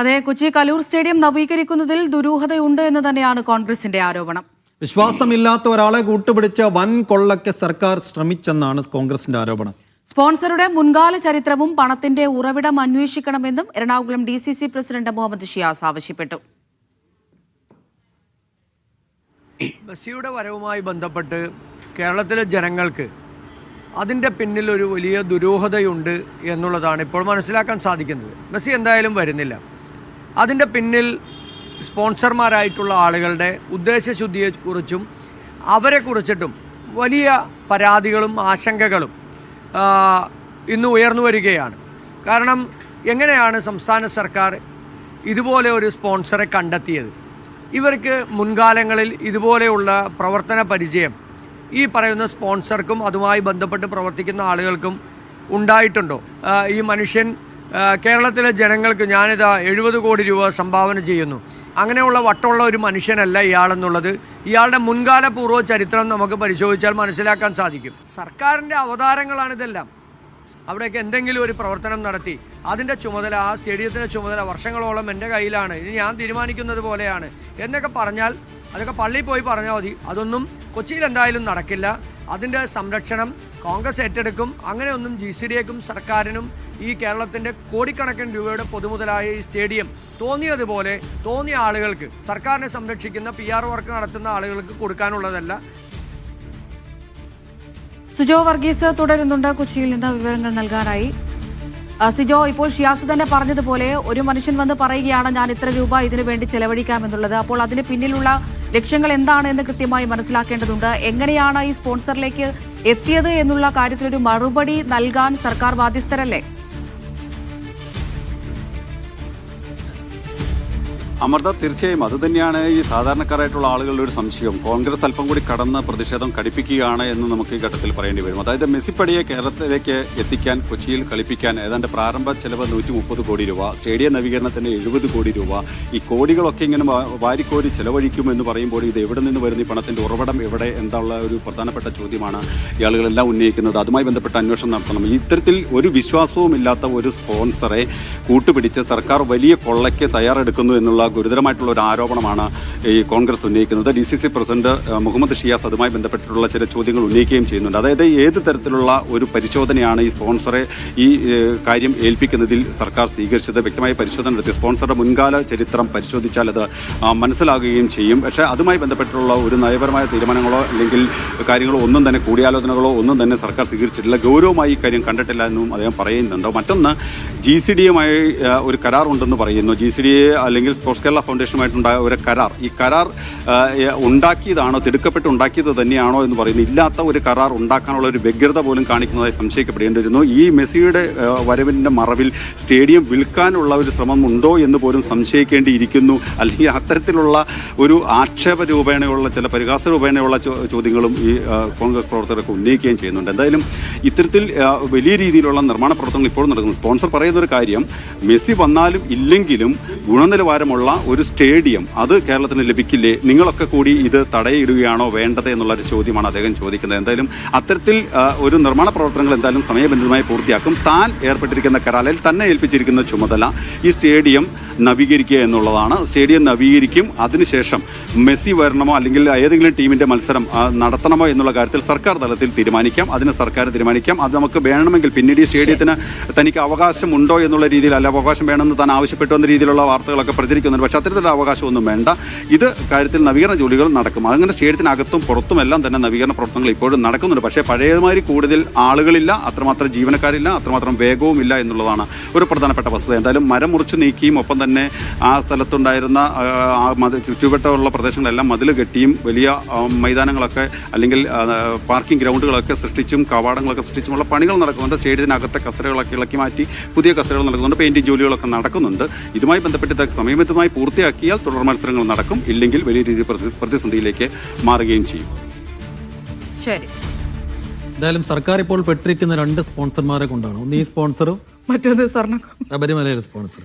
അതെ കൊച്ചി കലൂർ സ്റ്റേഡിയം നവീകരിക്കുന്നതിൽ ദുരൂഹതയുണ്ട് എന്ന് തന്നെയാണ് കോൺഗ്രസിന്റെ ആരോപണം. വിശ്വാസമില്ലാത്ത ഒരാളെ കൂട്ടുപിടിച്ച വൻ കൊള്ളയ്ക്ക് സർക്കാർ ശ്രമിച്ചെന്നാണ് കോൺഗ്രസിന്റെ ആരോപണം. സ്പോൺസറുടെ മുൻകാല ചരിത്രവും പണത്തിന്റെ ഉറവിടം അന്വേഷിക്കണമെന്നും Ernakulam D C C president Muhammad Shiyas ആവശ്യപ്പെട്ടു. മെസ്സിയുടെ വരവുമായി ബന്ധപ്പെട്ട് കേരളത്തിലെ ജനങ്ങൾക്ക് അതിന്റെ പിന്നിൽ ഒരു വലിയ ദുരൂഹതയുണ്ട് എന്നുള്ളതാണ് ഇപ്പോൾ മനസ്സിലാക്കാൻ സാധിക്കുന്നത്. മെസ്സി എന്തായാലും വരുന്നില്ല. അതിന്റെ പിന്നിൽ സ്പോൺസർമാരായിട്ടുള്ള ആളുകളുടെ ഉദ്ദേശശുദ്ധിയെക്കുറിച്ചും അവരെക്കുറിച്ചിട്ടും വലിയ പരാതികളും ആശങ്കകളും ഇന്ന് ഉയർന്നു വരികയാണ്. കാരണം എങ്ങനെയാണ് സംസ്ഥാന സർക്കാർ ഇതുപോലെ ഒരു സ്പോൺസറെ കണ്ടെത്തിയത്? ഇവർക്ക് മുൻകാലങ്ങളിൽ ഇതുപോലെയുള്ള പ്രവർത്തന പരിചയം ഈ പറയുന്ന സ്പോൺസർക്കും അതുമായി ബന്ധപ്പെട്ട് പ്രവർത്തിക്കുന്ന ആളുകൾക്കും ഉണ്ടായിട്ടുണ്ടോ? ഈ മനുഷ്യൻ കേരളത്തിലെ ജനങ്ങൾക്ക് ഞാനിതാ എഴുപത് കോടി രൂപ സംഭാവന ചെയ്യുന്നു. അങ്ങനെയുള്ള വട്ടമുള്ള ഒരു മനുഷ്യനല്ല ഇയാളെന്നുള്ളത്. ഇയാളുടെ മുൻകാല പൂർവ ചരിത്രം നമുക്ക് പരിശോധിച്ചാൽ മനസ്സിലാക്കാൻ സാധിക്കും. സർക്കാരിന്റെ അവതാരങ്ങളാണിതെല്ലാം അവിടെയൊക്കെ എന്തെങ്കിലും ഒരു പ്രവർത്തനം നടത്തി. അതിന്റെ ചുമതല ആ സ്റ്റേഡിയത്തിന്റെ ചുമതല വർഷങ്ങളോളം എന്റെ കയ്യിലാണ്. ഇനി ഞാൻ തീരുമാനിക്കുന്നത് പോലെയാണ്. എന്നൊക്കെ പറഞ്ഞാൽ അതൊക്കെ പള്ളിയിൽ പോയി പറഞ്ഞാൽ മതി. അതൊന്നും കൊച്ചിയിൽ എന്തായാലും നടക്കില്ല. അതിന്റെ സംരക്ഷണം കോൺഗ്രസ് ഏറ്റെടുക്കും. അങ്ങനെയൊന്നും ജി സി ഡിയേക്കും സർക്കാരിനും ഈ കേരളത്തിന്റെ കോടിക്കണക്കിന് രൂപയുടെ പൊതുമുതലായ ഈ സ്റ്റേഡിയം തോന്നിയതുപോലെ തോന്നിയ ആളുകൾക്ക് സർക്കാരിനെ സംരക്ഷിക്കുന്ന പി ആർ വർക്ക് നടത്തുന്ന ആളുകൾക്ക് കൊടുക്കാനുള്ളതല്ല. സുജോ വർഗീസ് തുടരുന്നുണ്ട്. കൊച്ചിയിൽ നിന്ന് വിവരങ്ങൾ നൽകാനായി. സിജോ ഇപ്പോൾ ഷിയാസ് തന്നെ പറഞ്ഞതുപോലെ ഒരു മനുഷ്യൻ വന്ന് പറയുകയാണ് ഞാൻ ഇത്ര രൂപ ഇതിനു വേണ്ടി ചെലവഴിക്കാമെന്നുള്ളത്. അപ്പോൾ അതിന് പിന്നിലുള്ള ലക്ഷ്യങ്ങൾ എന്താണ് എന്ന് കൃത്യമായി മനസ്സിലാക്കേണ്ടതുണ്ട്. എങ്ങനെയാണ് ഈ സ്പോൺസറിലേക്ക് എത്തിയത് എന്നുള്ള കാര്യത്തിലൊരു മറുപടി നൽകാൻ സർക്കാർ ബാധ്യസ്ഥരല്ലേ? അമൃത തീർച്ചയായും അത് തന്നെയാണ് ഈ സാധാരണക്കാരായിട്ടുള്ള ആളുകളുടെ ഒരു സംശയം. കോൺഗ്രസ് അല്പം കൂടി കടന്ന് പ്രതിഷേധം കടിപ്പിക്കുകയാണ് എന്ന് നമുക്ക് ഈ ഘട്ടത്തിൽ പറയേണ്ടി വരും. അതായത് മെസ്സിപ്പടിയെ കേരളത്തിലേക്ക് എത്തിക്കാൻ കൊച്ചിയിൽ കളിപ്പിക്കാൻ ഏതാണ്ട് പ്രാരംഭ ചെലവ് നൂറ്റി മുപ്പത് കോടി രൂപ സ്റ്റേഡിയം നവീകരണത്തിന് എഴുപത് കോടി രൂപ ഈ കോടികളൊക്കെ ഇങ്ങനെ വാരിക്കോരി ചെലവഴിക്കും എന്ന് പറയുമ്പോൾ ഇത് എവിടെ നിന്ന് വരുന്ന ഈ പണത്തിന്റെ ഉറവിടം എവിടെ എന്നുള്ള ഒരു പ്രധാനപ്പെട്ട ചോദ്യമാണ് ഈ ആളുകളെല്ലാം ഉന്നയിക്കുന്നത്. അതുമായി ബന്ധപ്പെട്ട അന്വേഷണം നടത്തണം. ഇത്തരത്തിൽ ഒരു വിശ്വാസവും ഇല്ലാത്ത ഒരു സ്പോൺസറെ കൂട്ടുപിടിച്ച് സർക്കാർ വലിയ കൊള്ളയ്ക്ക് തയ്യാറെടുക്കുന്നു എന്നുള്ള ഗുരുതരമായിട്ടുള്ള ഒരു ആരോപണമാണ് ഈ കോൺഗ്രസ് ഉന്നയിക്കുന്നത്. D C C president Muhammad Shiyas അതുമായി ബന്ധപ്പെട്ടിട്ടുള്ള ചില ചോദ്യങ്ങൾ ഉന്നയിക്കുകയും ചെയ്യുന്നുണ്ട്. അതായത് ഏത് തരത്തിലുള്ള ഒരു പരിശോധനയാണ് ഈ സ്പോൺസറെ ഈ കാര്യം ഏൽപ്പിക്കുന്നതിൽ സർക്കാർ സ്വീകരിച്ചത്? വ്യക്തമായ പരിശോധന നടത്തി. സ്പോൺസറുടെ മുൻകാല ചരിത്രം പരിശോധിച്ചാൽ അത് മനസ്സിലാകുകയും ചെയ്യും. പക്ഷേ അതുമായി ബന്ധപ്പെട്ടുള്ള ഒരു നയപരമായ തീരുമാനങ്ങളോ അല്ലെങ്കിൽ കാര്യങ്ങളോ ഒന്നും തന്നെ കൂടിയാലോചനകളോ ഒന്നും തന്നെ സർക്കാർ സ്വീകരിച്ചിട്ടില്ല. ഗൗരവമായി ഈ കാര്യം കണ്ടിട്ടില്ല എന്നും അദ്ദേഹം പറയുന്നുണ്ടോ? മറ്റൊന്ന് ജി സി ഡിയുമായി ഒരു കരാറുണ്ടെന്ന് പറയുന്നു. ജി സി ഡി അല്ലെങ്കിൽ സ്പോർട്സ് കേരള ഫൗണ്ടേഷനുമായിട്ടുണ്ടായ ഒരു കരാർ. ഈ കരാർ ഉണ്ടാക്കിയതാണോ തിടുക്കപ്പെട്ട് ഉണ്ടാക്കിയത് തന്നെയാണോ എന്ന് പറയുന്നത് ഇല്ലാത്ത ഒരു കരാർ ഉണ്ടാക്കാനുള്ള ഒരു വ്യഗ്രത പോലും കാണിക്കുന്നതായി സംശയിക്കപ്പെടേണ്ടിയിരുന്നു. ഈ മെസ്സിയുടെ വരവിന്റെ മറവിൽ സ്റ്റേഡിയം വിൽക്കാനുള്ള ഒരു ശ്രമം ഉണ്ടോ എന്ന് പോലും സംശയിക്കേണ്ടിയിരിക്കുന്നു. അല്ലെങ്കിൽ അത്തരത്തിലുള്ള ഒരു ആക്ഷേപ രൂപേണയുള്ള ചില പരിഹാസ രൂപേണയുള്ള ചോദ്യങ്ങളും ഈ കോൺഗ്രസ് പ്രവർത്തകരൊക്കെ ഉന്നയിക്കുകയും ചെയ്യുന്നുണ്ട്. എന്തായാലും ഇത്തരത്തിൽ വലിയ രീതിയിലുള്ള നിർമ്മാണ പ്രവർത്തനങ്ങൾ ഇപ്പോൾ നടക്കുന്നു സ്പോൺസർ പറയുന്ന ഒരു കാര്യം മെസ്സി വന്നാലും ഇല്ലെങ്കിലും ഗുണനിലവാരമുള്ള ഒരു സ്റ്റേഡിയം അത് കേരളത്തിന് ലഭിക്കില്ലേ? നിങ്ങളൊക്കെ കൂടി ഇത് തടയിടുകയാണോ വേണ്ടത് എന്നുള്ള ഒരു ചോദ്യമാണ് അദ്ദേഹം ചോദിക്കുന്നത്. എന്തായാലും അത്തരത്തിൽ ഒരു നിർമ്മാണ പ്രവർത്തനങ്ങൾ എന്തായാലും സമയബന്ധിതമായി പൂർത്തിയാക്കും. താൻ ഏർപ്പെട്ടിരിക്കുന്ന കരാറിൽ തന്നെ ഏൽപ്പിച്ചിരിക്കുന്ന ചുമതല ഈ സ്റ്റേഡിയം നവീകരിക്കുക എന്നുള്ളതാണ്. സ്റ്റേഡിയം നവീകരിക്കും. അതിനുശേഷം മെസ്സി വരണമോ അല്ലെങ്കിൽ ഏതെങ്കിലും ടീമിന്റെ മത്സരം നടത്തണമോ എന്നുള്ള കാര്യത്തിൽ സർക്കാർ തലത്തിൽ തീരുമാനിക്കാം. അതിന് സർക്കാർ തീരുമാനിക്കാം. അത് നമുക്ക് വേണമെങ്കിൽ പിന്നീട് ഈ സ്റ്റേഡിയത്തിന് തനിക്ക് അവകാശം ഉണ്ടോ എന്നുള്ള രീതിയിൽ അല്ല അവകാശം വേണമെന്ന് താൻ ആവശ്യപ്പെട്ടു എന്ന രീതിയിലുള്ള വാർത്തകളൊക്കെ പ്രചരിക്കുന്നുണ്ട്. പക്ഷേ അത്തരത്തിലുള്ള അവകാശമൊന്നും വേണ്ട. ഇത് കാര്യത്തിൽ നവീകരണ ജോലികൾ നടക്കും. അങ്ങനെ സ്റ്റേഡിയത്തിനകത്തും പുറത്തുമെല്ലാം തന്നെ നവീകരണ പ്രവർത്തനങ്ങൾ ഇപ്പോഴും നടക്കുന്നുണ്ട്. പക്ഷേ പഴയമാതിരി കൂടുതൽ ആളുകളില്ല അത്രമാത്രം ജീവനക്കാരില്ല അത്രമാത്രം വേഗവും ഇല്ല എന്നുള്ളതാണ് ഒരു പ്രധാനപ്പെട്ട വസ്തുത. എന്തായാലും മരം മുറിച്ച് നീക്കിയും ഒപ്പം തന്നെ ആ സ്ഥലത്തുണ്ടായിരുന്ന ചുറ്റുവട്ടമുള്ള പ്രദേശങ്ങളെല്ലാം മതിൽ കെട്ടിയും വലിയ മൈതാനങ്ങളൊക്കെ അല്ലെങ്കിൽ പാർക്കിംഗ് ഗ്രൗണ്ടുകളൊക്കെ സൃഷ്ടിച്ചും കവാടങ്ങളൊക്കെ സൃഷ്ടിച്ചുമുള്ള പണികൾ നടക്കുന്നുണ്ട്. സ്റ്റേഡിയത്തിനകത്തെ കസരകളൊക്കെ ഇളക്കി മാറ്റി പുതിയ കസരകൾ നടക്കുന്നുണ്ട് പെയിന്റിംഗ് ജോലികളൊക്കെ നടക്കുന്നുണ്ട്. ഇതുമായി ബന്ധപ്പെട്ട് ഇത് സമയബദ്ധമായി പൂർത്തിയാക്കിയാൽ തുടർ മത്സരങ്ങൾ നടക്കും. ഇല്ലെങ്കിൽ വലിയ രീതിയിൽ പ്രതിസന്ധിയിലേക്ക് മാറുകയും ചെയ്യും. ശരി. എന്തായാലും സർക്കാർ ഇപ്പോൾ പെട്ടിരിക്കുന്ന രണ്ട് സ്പോൺസർമാരെ കൊണ്ടാണ്. ഒന്ന് ഈ സ്പോൺസറും മറ്റൊന്ന് സ്വർണം ശബരിമലയിലെ സ്പോൺസർ